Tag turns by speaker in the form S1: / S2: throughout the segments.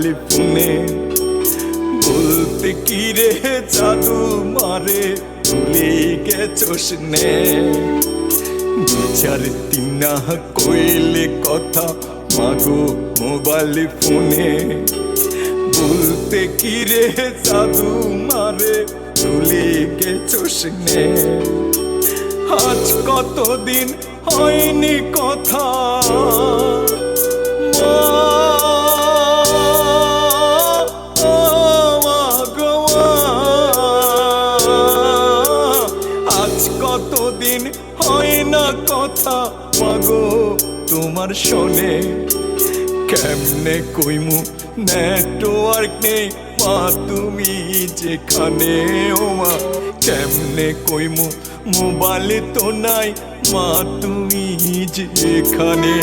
S1: ফোনে বলতে কি রে জাদু মারে? ভুলে গেছোস নে। বিচার তিনা কইলে কথা, মাগো মোবাইল ফোনে। বলতে কি রে জাদু মারে? ভুলে গেছোস নে। আজ কতদিন হয়নি কথা? তোমার শোনে। কেমনে কইমু নেটওয়ার্ক নেই মা, তুমি যেখানে ও মা। কেমনে কইমু মোবাইলে তো নাই মা, তুমি যেখানে।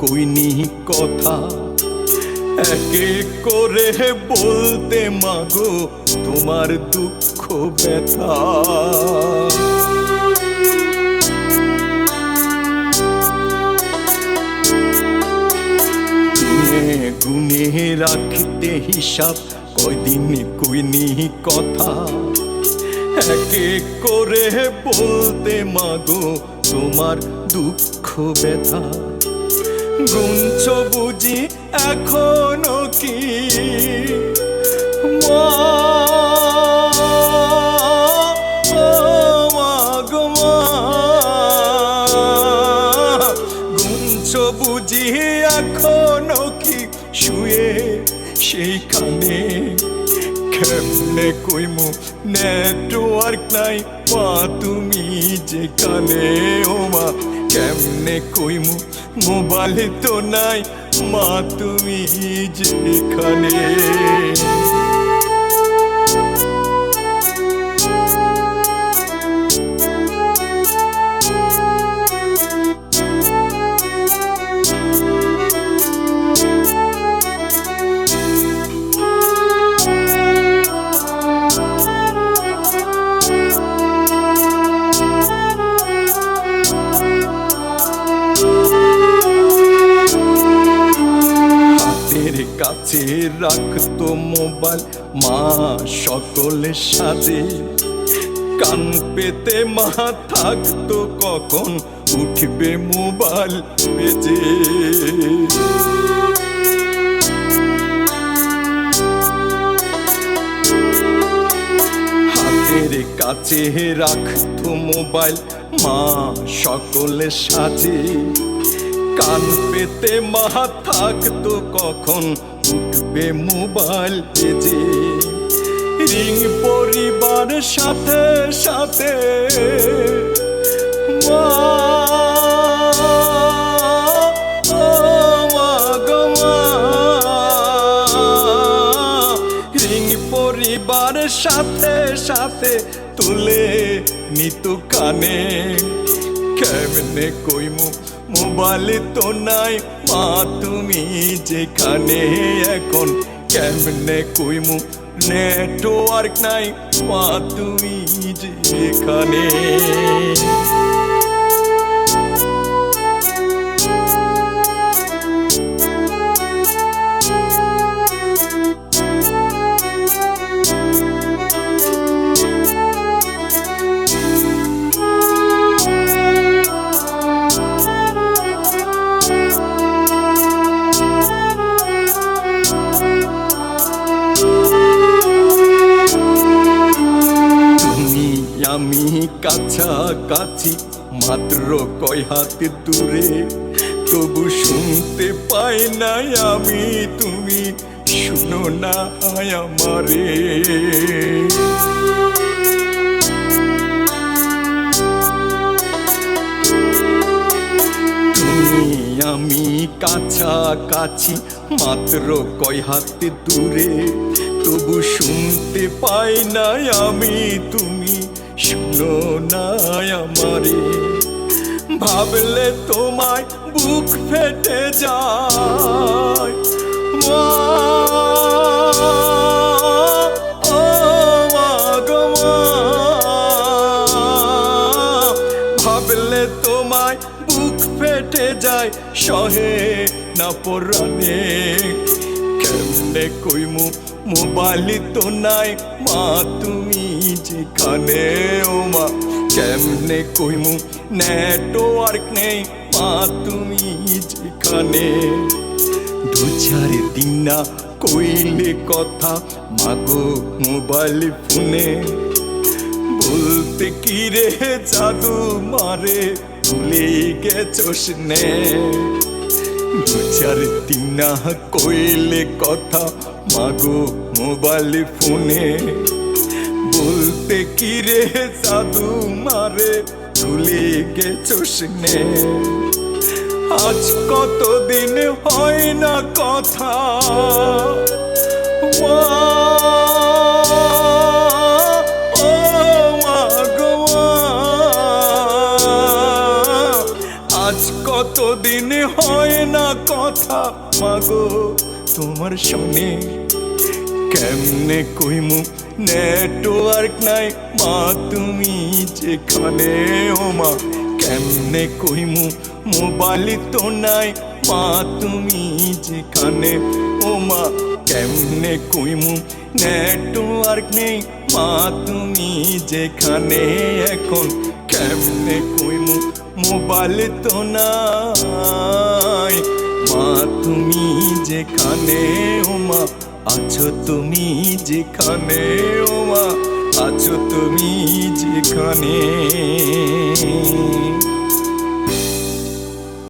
S1: কইনি কথা? এক করে বলতে মাগো, তোমার দুঃখ ব্যথা। গুনে রাখতে হিসাব, কয়দিন কইনি কথা? এক করে বলতে মাগো, তোমার দুঃখ ব্যথা। গুঞ্চ বুঝি এখনও কি? মা, ও মা গো মা। গুঞ্চ বুঝি এখনও কি? শুয়ে সেইখানে কেমনে কইমু? নেটওয়ার্ক নাই মা তুমি যেখানে ও কেমনে কইমু? মোবাইল তো নাই। মা তুমি যেখানে? কাছে রাখতো মোবাইল। মা সকলে সাজে কান পেতে, মা থাকতো কখন উঠবে মোবাইল বেজে। হাতের কাছে রাখতো মোবাইল। মা সকলে সাজে কান পেতে, মা থাকতো কখন উঠবে মোবাইল বেজে রিং পরিবার সাথে সাথে সাথে সাথে তুলে নিত কানে। কেমনে কইমু মোবাইলে তো নাই। মা তুমি যেখানে এখন কেমনে কইমু? নেটওয়ার্ক নাই। মা তুমি যেখানে। কাছাকাছি মাত্র কয় হাত দূরে। তবু শুনতে পাই না আমি, তুমি শুনো না আমারে। আমি কাছাকাছি, মাত্র কয় হাতে দূরে। তবু শুনতে পাই না আমি, তুমি শুনো না আমারে। ভাবলে তোমায় বুক ফেটে যায়। ভাবলে তোমায় বুক ফেটে যায়, সহে না পরানে কেমনে কইমু মোবাইল তো নাই। মা, তুমি যেখানে ও মা কেমনে কইমু নেটওয়ার্ক নেই। মা, তুমি যেখানে। দু চার দিন না কইলে কথা মাগো মোবাইল ফোনে। বলতে কি রে জাদু মারে ভুলে গেছস নে। দু চার দিন কইলে কথা, মাগো মোবাইল ফোনে। বলতে কি রে জাদু মারে, ভুলে গেছো শুনে আজ কতদিন হয় না কথা? মাগো, তোমার সঙ্গে কেমনে কইমু? নেটওয়ার্ক নাই, মা, তুমি যেখানে ও মা, কেমনে কইমু? মোবাইল তো নাই, মা, তুমি যেখানে ও মা, কেমনে কইমু? নেটওয়ার্ক নেই, মা, তুমি যেখানে এখন, কেমনে কইমু? মোবাইল তো তুমি যেখানে ওমা আছো তুমি যেখানে ওমা আছো তুমি যেখানে।